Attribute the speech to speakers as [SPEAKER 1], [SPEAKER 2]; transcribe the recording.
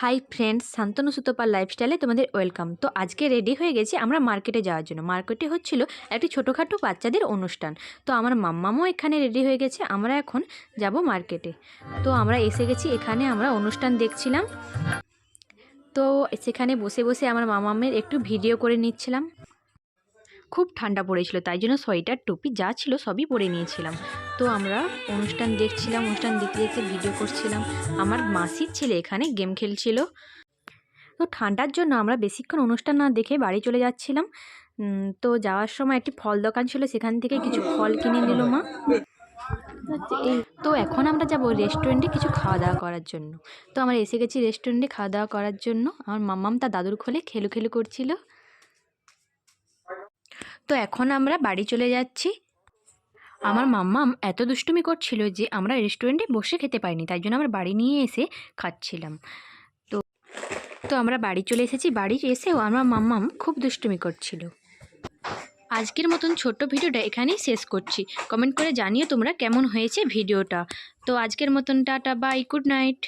[SPEAKER 1] Hi friends Shantanu সুতপার লাইফস্টাইলে তোমাদের welcome তো আজকে রেডি হয়ে গেছি আমরা মার্কেটে যাওয়ার জন্য। মার্কেটে হচ্ছিল একটি ছোটোখাটো বাচ্চাদের অনুষ্ঠান। তো আমার মাম্মামও এখানে রেডি হয়ে গেছে, আমরা এখন যাব মার্কেটে তো আমরা এসে গেছি, এখানে আমরা অনুষ্ঠান দেখছিলাম। তো সেখানে বসে বসে আমার মামামের একটু ভিডিও করে নিচ্ছিলাম। খুব ঠান্ডা পড়েছিল, তাই জন্য সোয়েটার, টুপি যা ছিল সবই পরে নিয়েছিলাম। তো আমরা অনুষ্ঠান দেখছিলাম, অনুষ্ঠান দেখতে দেখতে ভিডিও করছিলাম। আমার মাসির ছেলে এখানে গেম খেলছিল। তো ঠান্ডার জন্য আমরা বেশিক্ষণ অনুষ্ঠান না দেখে বাড়ি চলে যাচ্ছিলাম। তো যাওয়ার সময় একটি ফল দোকান ছিল, সেখান থেকে কিছু ফল কিনে নিল মা। তো এখন আমরা যাব রেস্টুরেন্টে কিছু খাওয়া দাওয়া করার জন্য। তো আমরা এসে গেছি রেস্টুরেন্টে খাওয়া দাওয়া করার জন্য। আমার মাম্মাম তার দাদুর খোলে খেলু খেলু করছিল। তো এখন আমরা বাড়ি চলে যাচ্ছি। আমার মাম্মাম এত দুষ্টুমি করছিল যে আমরা রেস্টুরেন্টে বসে খেতে পারিনি, তাই জন্য আমরা বাড়ি নিয়ে এসে খাচ্ছিলাম। তো তো আমরা বাড়ি চলে এসেছি। বাড়ি এসেও আমার মাম্মাম খুব দুষ্টুমি করছিল। আজকের মতন ছোট্ট ভিডিওটা এখানেই শেষ করছি। কমেন্ট করে জানিও তোমরা কেমন হয়েছে ভিডিওটা। তো আজকের মতন টাটা, বাই, গুড নাইট।